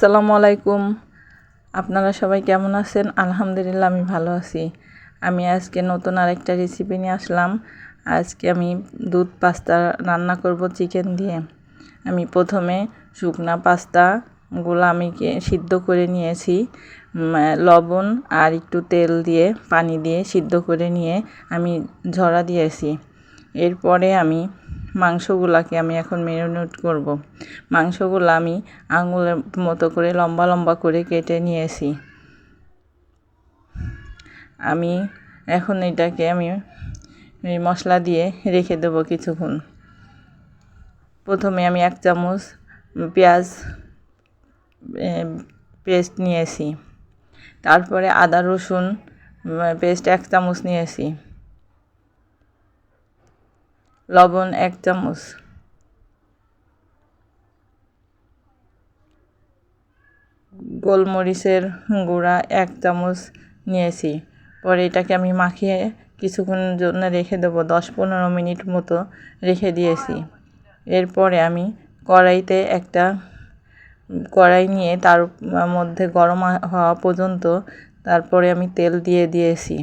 আসসালামু আলাইকুম। আপনারা সবাই কেমন আছেন? আলহামদুলিল্লাহ, আমি ভালো আছি। আমি আজকে নতুন আরেকটা রেসিপি নিয়ে আসলাম। আজকে আমি দুধ পাস্তা রান্না করব চিকেন দিয়ে। আমি প্রথমে শুকনা পাস্তাগুলো আমি সিদ্ধ করে নিয়েছি। লবণ আর একটু তেল দিয়ে, পানি দিয়ে সিদ্ধ করে নিয়ে আমি ঝরা দিয়েছি। এরপরে আমি মাংসগুলাকে আমি এখন ম্যারিনেট করব। মাংসগুলো আমি আঙুলের মতো করে লম্বা লম্বা করে কেটে নিয়েছি। আমি এখন এটাকে আমি মশলা দিয়ে রেখে দেবো কিছুক্ষণ। প্রথমে আমি এক চামচ পেঁয়াজ পেস্ট নিয়েছি। তারপরে আদা রসুন পেস্ট এক চামচ নিয়েছি। লবণ এক চামচ। গোলমরিচের গুঁড়া এক চামচ নিয়েছি। পরে এটাকে আমি মাখিয়ে কিছুক্ষণ জন্য রেখে দেবো। দশ পনেরো মিনিট মতো রেখে দিয়েছি। এরপরে আমি কড়াইতে একটা কড়াই নিয়ে তার মধ্যে গরম হওয়া পর্যন্ত তারপরে আমি তেল দিয়ে দিয়েছি।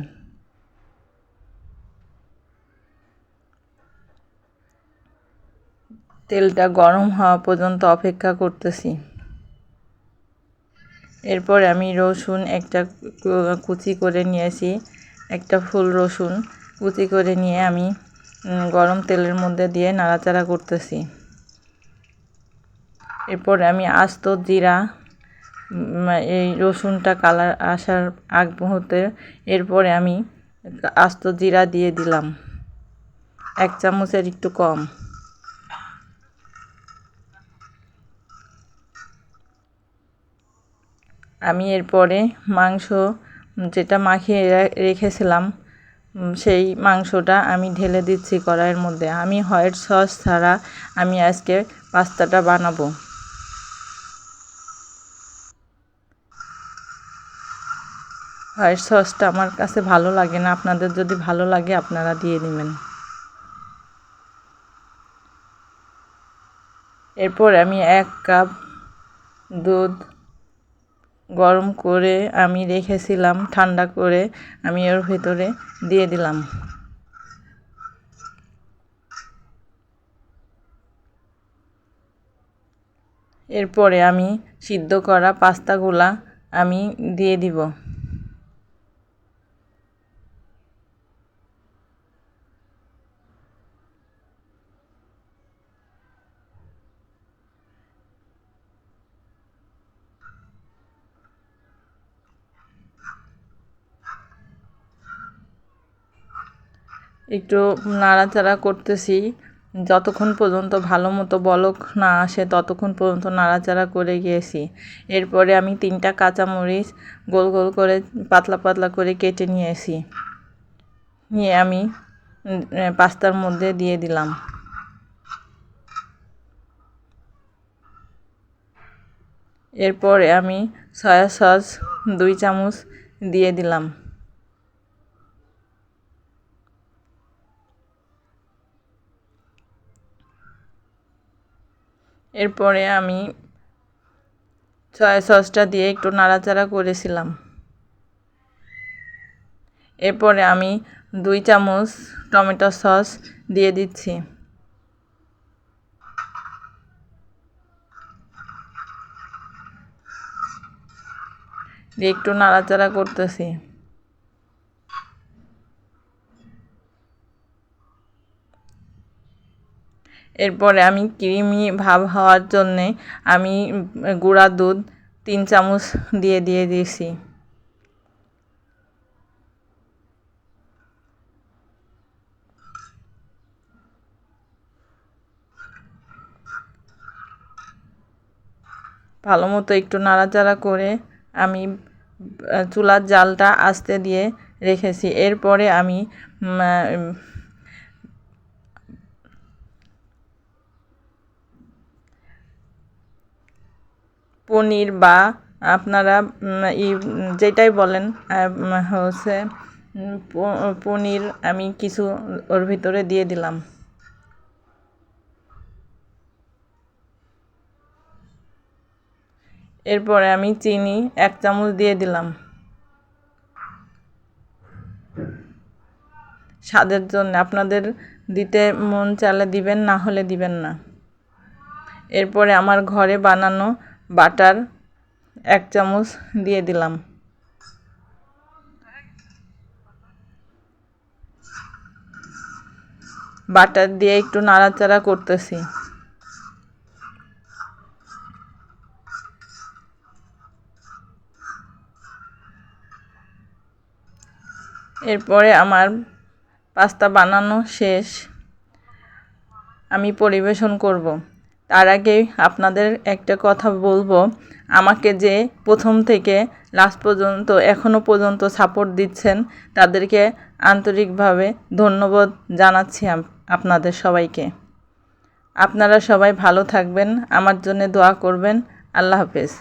তেলটা গরম হওয়া পর্যন্ত অপেক্ষা করতেছি। এরপর আমি রসুন একটা কুচি করে নিয়েছি, একটা ফুল রসুন কুচি করে নিয়ে আমি গরম তেলের মধ্যে দিয়ে নাড়াচাড়া করতেছি। এরপর আমি আস্ত জিরা এই রসুনটা কালার আসার আগ মুহূর্তে এরপরে আমি আস্ত জিরা দিয়ে দিলাম। এক চামচের একটু কম। আমি এরপরে মাংস, যেটা মাখিয়ে রেখেছিলাম সেই মাংসটা আমি ঢেলে দিচ্ছি কড়াইয়ের মধ্যে। আমি হোয়াইট সস ছাড়া আমি আজকে পাস্তাটা বানাবো। হোয়াইট সসটা আমার কাছে ভালো লাগে না। আপনাদের যদি ভালো লাগে, আপনারা দিয়ে দিবেন। এরপর আমি এক কাপ দুধ গরম করে আমি রেখেছিলাম, ঠান্ডা করে আমি ওর ভেতরে দিয়ে দিলাম। এরপরে আমি সিদ্ধ করা পাস্তাগুলা আমি দিয়ে দিব। একটু নাড়াচাড়া করতেছি। যতক্ষণ পর্যন্ত ভালো মতো বলক না আসে, ততক্ষণ পর্যন্ত নাড়াচাড়া করে গিয়েছি এরপরে আমি তিনটা কাঁচামরিচ গোল গোল করে পাতলা পাতলা করে কেটে নিয়েছি। নিয়ে আমি পাস্তার মধ্যে দিয়ে দিলাম। এরপরে আমি সয়া সস দুই চামচ দিয়ে দিলাম। এরপরে আমি সয়া সসটা দিয়ে একটু নাড়াচাড়া করেছিলাম। এরপরে আমি দুই চামচ টমেটো সস দিয়ে দিচ্ছি। দিয়ে একটু নাড়াচাড়া করতেছি। এরপরে আমি ক্রিমি ভাব হওয়ার জন্যে আমি গুঁড়া দুধ তিন চামচ দিয়ে দিয়ে দিয়েছি। ভালো মতো একটু নাড়াচাড়া করে আমি চুলার জালটা আস্তে দিয়ে রেখেছি। এরপরে আমি পনির বা আপনারা ই, যেটাই বলেন হচ্ছে পনির আমি কিছু ওর ভিতরে দিয়ে দিলাম। এরপরে আমি চিনি এক চামচ দিয়ে দিলাম। স্বাদের জন্য, আপনাদের দিতে মন চালে দিবেন, না হলে দিবেন না। এরপরে আমার ঘরে বানানো বাটার এক চামচ দিয়ে দিলাম। বাটার দিয়ে একটু নাড়াচাড়া করতেছি। এরপরে আমার পাস্তা বানানো শেষ। আমি পরিবেশন করব। তার আগে আপনাদের একটা কথা বলব। আমাকে যে প্রথম থেকে লাস্ট পর্যন্ত এখনও পর্যন্ত সাপোর্ট দিচ্ছেন, তাদেরকে আন্তরিকভাবে ধন্যবাদ জানাচ্ছি আপনাদের সবাইকে। আপনারা সবাই ভালো থাকবেন, আমার জন্য দোয়া করবেন। আল্লাহ হাফেজ।